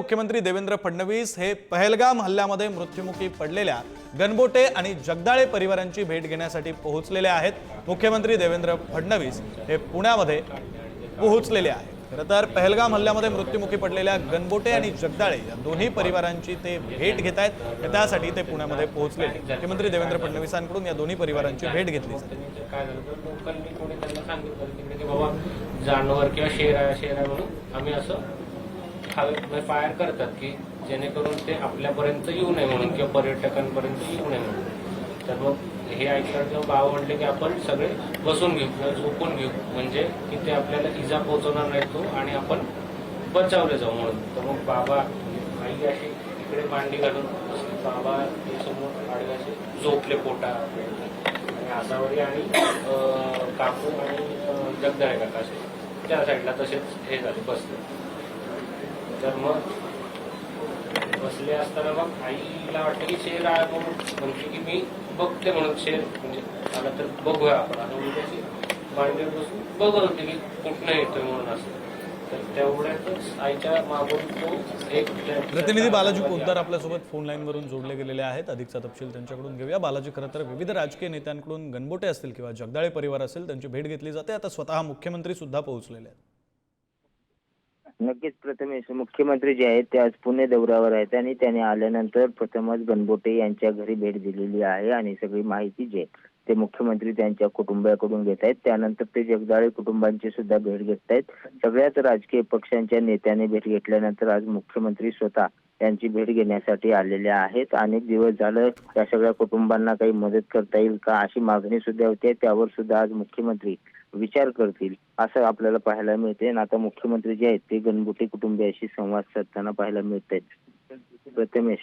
मुख्यमंत्री देवेंद्र फडणवीस हे पहलगाम हल्ल्यामध्ये मृत्युमुखी पडलेल्या गणबोटे आणि जगदाळे परिवारांची भेट घेण्यासाठी पोहोचलेले आहेत. मुख्यमंत्री देवेंद्र फडणवीस हे पुण्यामध्ये पोहोचलेले आहेत. खरं तर पहलगाम हल्ल्यामध्ये मृत्युमुखी पडलेल्या गणबोटे आणि जगदाळे या दोन्ही परिवारांची ते भेट घेत आहेत त्यासाठी ते पुण्यामध्ये पोहोचलेले मुख्यमंत्री देवेंद्र फडणवीसांकडून या दोन्ही परिवारांची भेट घेतली जाते. म्हणजे फायर करतात की जेणेकरून ते आपल्यापर्यंत येऊ नये म्हणून किंवा पर्यटकांपर्यंत येऊ नये म्हणून. तर मग हे ऐकल्यावर किंवा बाबा म्हणले की आपण सगळे बसून घेऊ किंवा झोपून घेऊ. म्हणजे की ते आपल्याला इजा पोहोचवणार नाही तो आणि आपण बचावले जाऊ म्हणून. तर मग बाबा आई अशी इकडे मांडी घालून बाबा हे समोर आडवे असे झोपले पोटा. आणि आसावरी आणि काकू आणि अं, जगदाळे काका असे. त्या साईडला तसेच हे झाले बसले. तर मग बसले असताना मग आईला वाटलं की शेर आहे म्हणून म्हणजे की मी बघते म्हणून शेर म्हणजे आला तर बघूया आपण. असं म्हणजे अशी मांडीवर बसून बघत होते की कुठनं येतोय म्हणून असं. तर तेवढ्यातच आईच्या मागून तो एक प्रतिनिधी बालाजी पोद्दार आपल्यासोबत फोन लाईनवरून जोडले गेलेले आहेत. अधिकचा तपशील त्यांच्याकडून घेऊया. बालाजी खरं तर विविध राजकीय नेत्यांकडून गणबोटे असतील किंवा जगदाळे परिवार असेल त्यांची भेट घेतली जाते. आता स्वतः मुख्यमंत्री सुद्धा पोहोचलेले आहेत. नक्कीच प्रथमेश मुख्यमंत्री जे आहेत ते आज पुणे दौऱ्यावर आहेत आणि त्याने आल्यानंतर प्रथमच गणबोटे यांच्या घरी भेट दिलेली आहे आणि सगळी माहिती जी आहे ते मुख्यमंत्री त्यांच्या कुटुंबाकडून घेत आहेत. त्यानंतर ते जगदाळे कुटुंबांची सुद्धा भेट घेत आहेत. सगळ्याच राजकीय पक्षांच्या नेत्याने भेट घेतल्यानंतर आज मुख्यमंत्री स्वतः यांची भेट घेण्यासाठी आलेले आहेत. अनेक दिवस झालं त्या सगळ्या कुटुंबांना काही मदत करता येईल का अशी मागणी सुद्धा होती. त्यावर सुद्धा आज मुख्यमंत्री विचार करतील असं आपल्याला पाहायला मिळते. आणि आता मुख्यमंत्री जे आहेत ते गणबुटे कुटुंबियाशी संवाद साधताना पाहायला मिळत आहेत. प्रथमेश.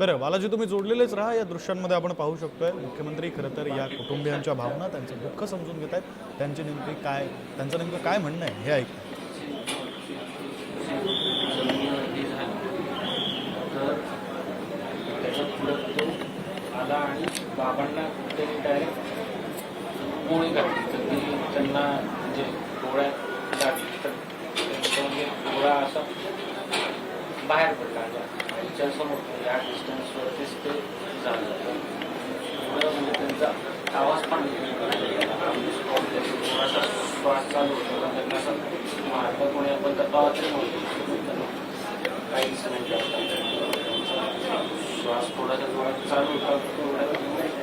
बरं बालाजी तुम्ही जोडलेलेच राहा. या दृश्यांमध्ये आपण पाहू शकतोय मुख्यमंत्री खरं तर या कुटुंबियांच्या भावना त्यांचं दुःख समजून घेत आहेत. त्यांचे नेमके काय त्यांचं नेमकं काय म्हणणं आहे हे ऐक तर त्याच्या पुढं तो आला आणि त्यांना ते डायरेक्ट गोळी घातली तर ती त्यांना म्हणजे डोळ्यात लागली तर त्यांच्यामध्ये डोळा असा बाहेर पडला आणि आईच्या समोर या डिस्टन्सवरतीच ते झालं एवढं म्हणजे त्यांचा आवाज पण थोडासा श्वास चालू होतो. त्यांना असं मारलं कोणी आपण तर पाहतच काही काहीच नाही श्वास थोडासा जोरात चालू होता.